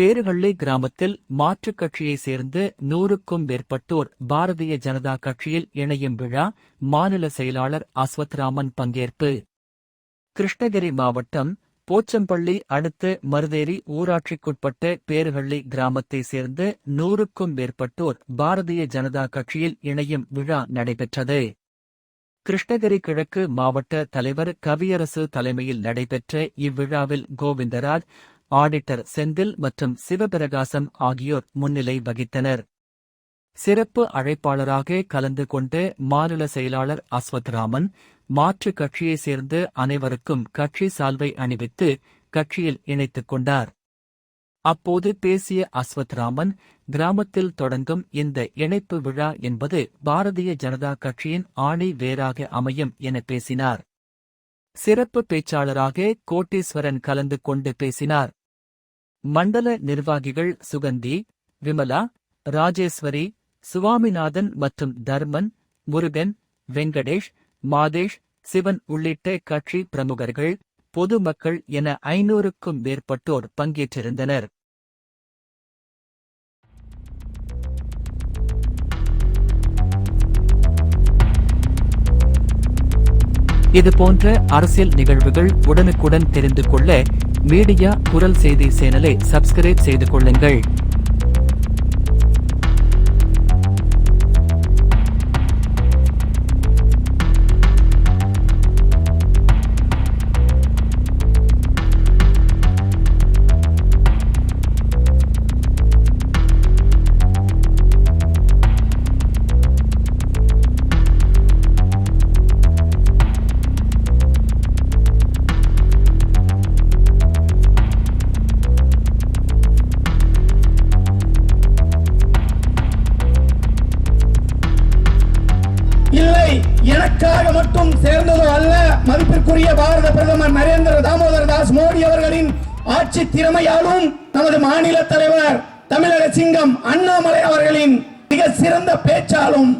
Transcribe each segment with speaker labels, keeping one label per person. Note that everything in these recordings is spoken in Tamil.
Speaker 1: பேருகள்ளி கிராமத்தில் மாற்றுக் கட்சியைச் சேர்ந்து நூறுக்கும் மேற்பட்டோர் பாரதிய ஜனதா கட்சியில் இணையும் விழா மாநில செயலாளர் அஸ்வத்ராமன் பங்கேற்பு. கிருஷ்ணகிரி மாவட்டம் போச்சம்பள்ளி அடுத்து மருதேரி ஊராட்சிக்குட்பட்ட பேருகள்ளி கிராமத்தைச் சேர்ந்து நூறுக்கும் மேற்பட்டோர் பாரதிய ஜனதா கட்சியில் இணையும் விழா நடைபெற்றது. கிருஷ்ணகிரி கிழக்கு மாவட்ட தலைவர் கவியரசு தலைமையில் நடைபெற்ற இவ்விழாவில் கோவிந்தராஜ் ஆடிட்டர் செந்தில் மற்றும் சிவபிரகாசம் ஆகியோர் முன்னிலை வகித்தனர். சிறப்பு அழைப்பாளராக கலந்து கொண்டு மாநில செயலாளர் அஸ்வத்ராமன் மாற்றுக் கட்சியைச் சேர்ந்து அனைவருக்கும் கட்சி சால்வை அணிவித்து கட்சியில் இணைத்துக் கொண்டார். அப்போது பேசிய அஸ்வத்ராமன் கிராமத்தில் தொடங்கும் இந்த இணைப்பு விழா என்பது பாரதிய ஜனதா கட்சியின் ஆணை வேறாக அமையும் என பேசினார். சிறப்பு பேச்சாளராக கோட்டீஸ்வரன் கலந்து கொண்டு பேசினார். மண்டல நிர்வாகிகள் சுகந்தி விமலா ராஜேஸ்வரி சுவாமிநாதன் மற்றும் தர்மன் முருகன் வெங்கடேஷ் மாதேஷ் சிவன் உள்ளிட்ட கட்சி பிரமுகர்கள் பொதுமக்கள் என ஐநூறுக்கும் மேற்பட்டோர் பங்கேற்றிருந்தனர். இதுபோன்ற அரசியல் நிகழ்வுகள் உடனுக்குடன் தெரிந்து கொள்ள மீடியா குரல் செய்தி சேனலை சப்ஸ்கிரைப் செய்து கொள்ளுங்கள்.
Speaker 2: இல்லை எனக்காக மட்டும் சேர்ந்ததோ அல்ல மதிப்பிற்குரிய பாரத பிரதமர் நரேந்திர தாமோதர் தாஸ் மோடி அவர்களின் ஆட்சி திறமையாலும் நமது மாநில தலைவர் தமிழக சிங்கம் அண்ணாமலை அவர்களின் மிக சிறந்த பேச்சாலும்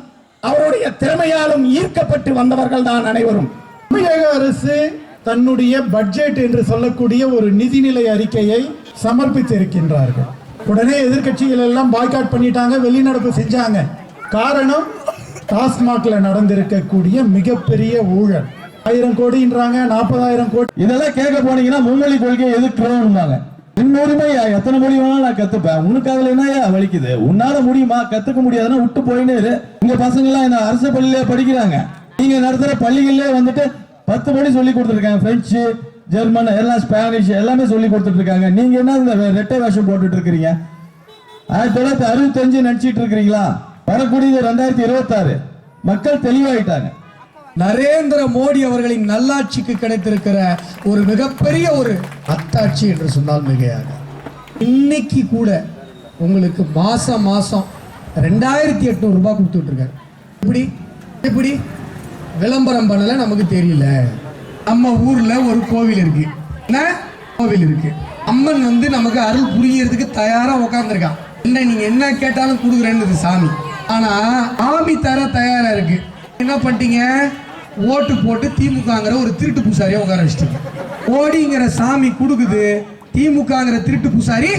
Speaker 2: அவருடைய திறமையாலும் ஈர்க்கப்பட்டு வந்தவர்கள் தான் அனைவரும்.
Speaker 3: தமிழக அரசு தன்னுடைய பட்ஜெட் என்று சொல்லக்கூடிய ஒரு நிதிநிலை அறிக்கையை சமர்ப்பித்திருக்கின்றார்கள். உடனே எதிர்க்கட்சிகள் எல்லாம் பாய்காட் பண்ணிட்டாங்க வெளிநடப்பு செஞ்சாங்க. காரணம் டாஸ்மாக்ல நடந்திருக்கக்கூடிய மிகப்பெரிய ஊழல். ஆயிரம் கோடின்றாங்க நாற்பதாயிரம் கோடி.
Speaker 4: இதெல்லாம் கேட்க போனீங்கன்னா மும்மொழி கொள்கையை எதிர்க்கிறோம்னாங்க. இன்னொருமையா எத்தனை மொழி வேணாலும் நான் கத்துப்பேன். உனக்கு அதுல என்னையா வலிக்குது? உன்னால முடியுமா? கத்துக்க முடியாதுன்னா விட்டு போயின்னு இரு. இங்க பசங்க எல்லாம் இந்த அரசு பள்ளியில படிக்கிறாங்க. நீங்க நடத்துற பள்ளிகள்லயே வந்துட்டு பத்து மொழி சொல்லி கொடுத்துருக்காங்க. பிரெஞ்சு ஜெர்மன் எல்லாம் ஸ்பானிஷ் எல்லாமே சொல்லி கொடுத்துட்டு இருக்காங்க நீங்க என்ன இந்த ரெட்டை வேஷம் போட்டுட்டு இருக்கிறீங்க? ஆயிரத்தி தொள்ளாயிரத்தி அறுபத்தஞ்சு நினைச்சிட்டு இருக்கிறீங்களா? வரக்கூடியது ரெண்டாயிரத்தி இருபத்தாறு. மக்கள் தெளிவாயிட்டாங்க.
Speaker 5: நரேந்திர மோடி அவர்களின் நல்லாட்சிக்கு கிடைத்திருக்கிற ஒரு மிகப்பெரிய ஒரு அத்தாட்சி என்று சொன்னால் மிகையாக. இன்னைக்கு கூட உங்களுக்கு மாசம் மாசம் ரெண்டாயிரத்தி எட்நூறு ரூபாய் கொடுத்துட்டு இருக்காரு இப்படி இப்படி விளம்பரம் பண்ணல நமக்கு தெரியல. நம்ம ஊர்ல ஒரு கோவில் இருக்கு. என்ன? கோவில் இருக்கு. அம்மன் வந்து நமக்கு அருள் புரியறதுக்கு தயாரா உட்காந்துருக்கான் என்ன நீங்க என்ன கேட்டாலும் கொடுக்குறேன்னு சாமி. ஆனா ஆமி தர தயாரா இருக்கு. என்ன பண்ணிட்டீங்க? ஓட்டு போட்டு திமுகங்கிற ஒரு திருட்டு பூசாரியை உட்கார வச்சிட்டீங்க. ஓடிங்கிற சாமி கொடுக்குது திமுகங்கிற திருட்டு பூசாரி